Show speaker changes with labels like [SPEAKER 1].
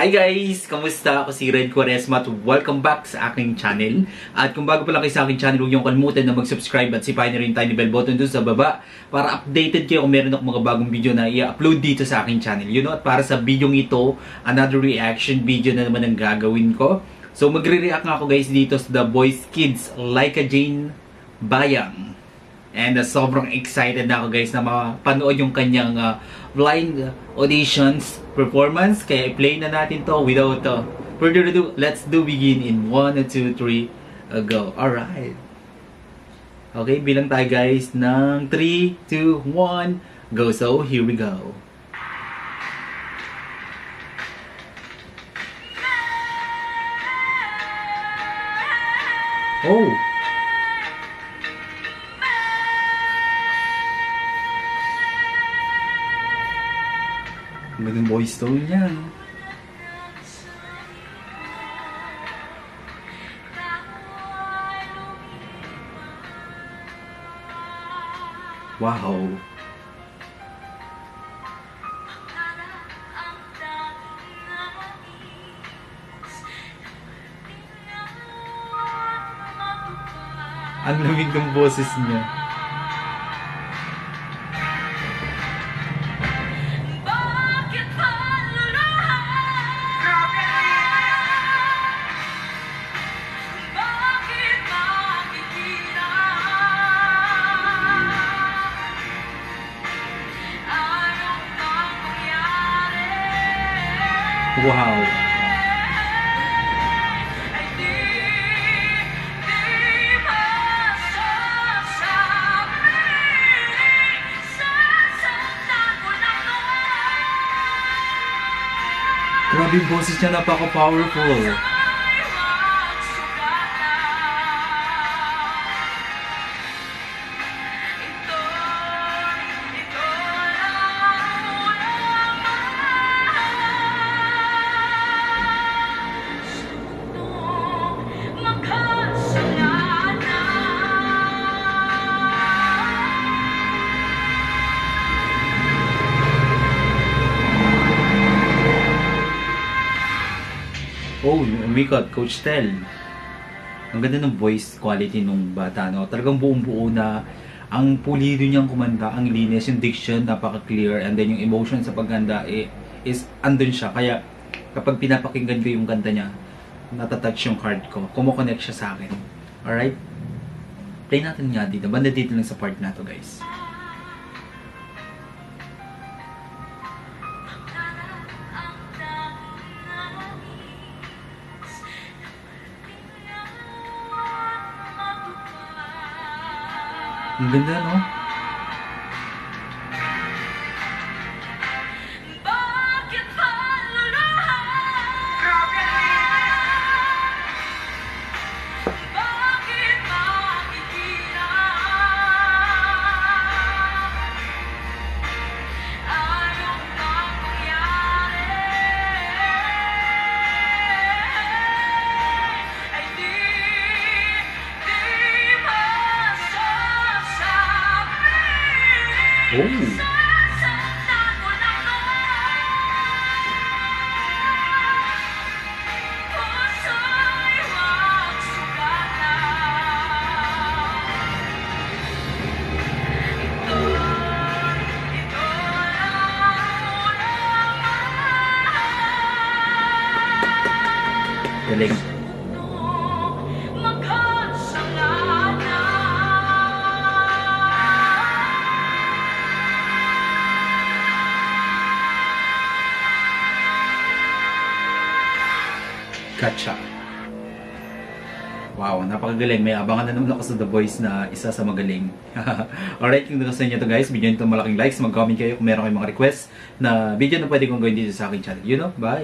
[SPEAKER 1] Hi guys! Kamusta? Ako si Red Quaresma at welcome back sa aking channel. At kung bago pa lang kayo sa aking channel, huwag niyong kalimutan na mag-subscribe at sipahin na rin yung tiny bell button dun sa baba para updated kayo kung meron ako mga bagong video na i-upload dito sa aking channel. You know, at para sa video ito, another reaction video na naman ang gagawin ko. So magre-react nga ako guys dito sa The Boys Kids Like a Jane Bayang. And uh, sobrang excited na ako guys na mapanood yung kanyang uh, blind auditions performance. Kaya i-play na natin to without uh, further ado. Let's do begin in 1, 2, 3, uh, go. Alright. Okay, bilang tayo guys ng 3, 2, 1, go. So, here we go. Oh! Ang gandang voice tone niya. no? Wow. Ang lamig ng boses niya.
[SPEAKER 2] To
[SPEAKER 1] Grabe yung boses niya, napaka-powerful. Umikot, Coach Tel. Ang ganda ng voice quality nung bata, no? Talagang buong-buo na ang pulido niyang kumanta, ang linis, yung diction, napaka-clear, and then yung emotion sa pagganda, eh, is andun siya. Kaya, kapag pinapakinggan ko yung kanta niya, natatouch yung heart ko. Kumukonect siya sa akin. Alright? Play natin nga dito. Banda dito lang sa part na to, guys. Ang ganda, no?
[SPEAKER 2] Lang
[SPEAKER 1] Galing. Gotcha. Wow, napakagaling. May abangan na naman ako sa The Voice na isa sa magaling. Alright, kung gusto niyo to guys, bigyan nyo ito malaking likes. Mag-comment kayo kung meron kayong mga requests na video na pwede kong gawin dito sa aking channel. You know, bye!